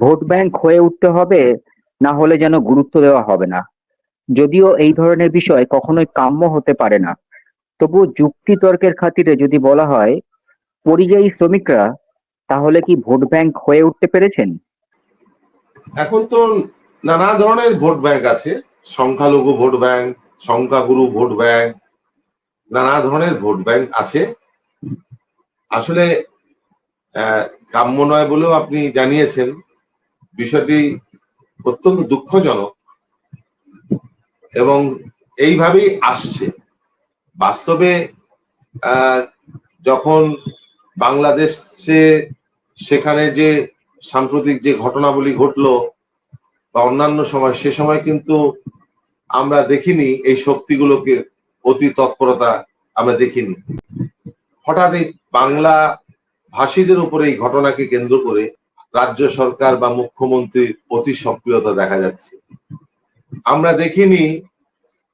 Vote bank হয়ে উঠতে হবে, না হলে যেন গুরুত্ব দেওয়া হবে না। যদিও এই ধরনের বিষয় কখনোই কাম্য হতে পারে না। তবু যুক্তি তর্কের খাতিরে যদি বলা হয়, পরিযায়ী শ্রমিকরা তাহলে কি ভোট ব্যাংক হয়ে উঠতে পেরেছেন? এখন তো নানা ধরনের ভোট ব্যাংক আছে। সংখ্যালঘু ভোট ব্যাংক, সংখ্যাগুরু ভোট ব্যাংক, নানা ধরনের ভোট ব্যাংক আছে। আসলে কাম্য নয় বলেও আপনি জানিয়েছেন। বিষয়টি অত্যন্ত দুঃখজনক এবং এইভাবেই আসছে। বাস্তবে যখন বাংলাদেশে সেখানে যে সাম্প্রতিক যে ঘটনাবলী ঘটলো বা অন্যান্য সময়, সে সময় কিন্তু আমরা দেখিনি এই শক্তিগুলোকে অতি তৎপরতা আমরা দেখিনি। হঠাৎ এই বাংলা ভাষীদের উপরে এই ঘটনাকে কেন্দ্র করে রাজ্য সরকার বা মুখ্যমন্ত্রীর অতি সক্রিয়তা দেখা যাচ্ছে। আমরা দেখিনি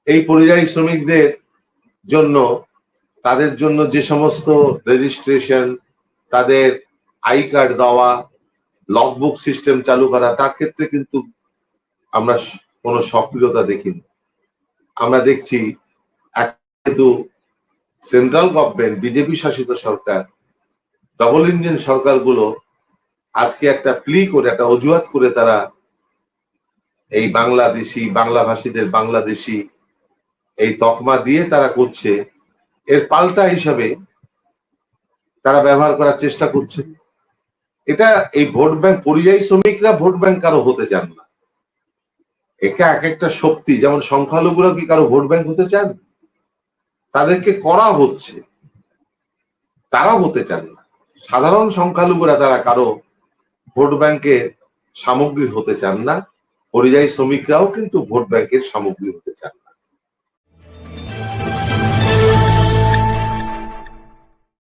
এই পরিযায়ী শ্রমিকদের জন্য, তাদের জন্য যে সমস্ত রেজিস্ট্রেশন তাদের আই কার্ড দেওয়া লগবুক সিস্টেম চালু করা, তার ক্ষেত্রে কিন্তু আমরা কোনো সক্রিয়তা দেখিনি। আমরা দেখছি যেহেতু সেন্ট্রাল গভর্নমেন্ট বিজেপি শাসিত সরকার ডবল ইঞ্জিন সরকারগুলো আজকে একটা প্লি করে, একটা অজুহাত করে তারা এই বাংলাদেশি বাংলা ভাষীদের বাংলাদেশি এই তকমা দিয়ে তারা করছে। এর পাল্টা হিসাবে তারা ব্যবহার করার চেষ্টা করছে। এটা এই ভোট ব্যাংক, পরিযায়ী শ্রমিকরা ভোট ব্যাংক কারও হতে চান না। এটা এক একটা শক্তি, যেমন সংখ্যালঘুরা কি কারও ভোট ব্যাংক হতে চান? তাদেরকে করা হচ্ছে। তারা হতে চান না। সাধারণ সংখ্যালঘুরা তারা কারও ভোট ব্যাংকের সামগ্রী হতে চান না। পরিযায়ী শ্রমিকরাও কিন্তু ভোট ব্যাংকের সামগ্রী হতে চান না।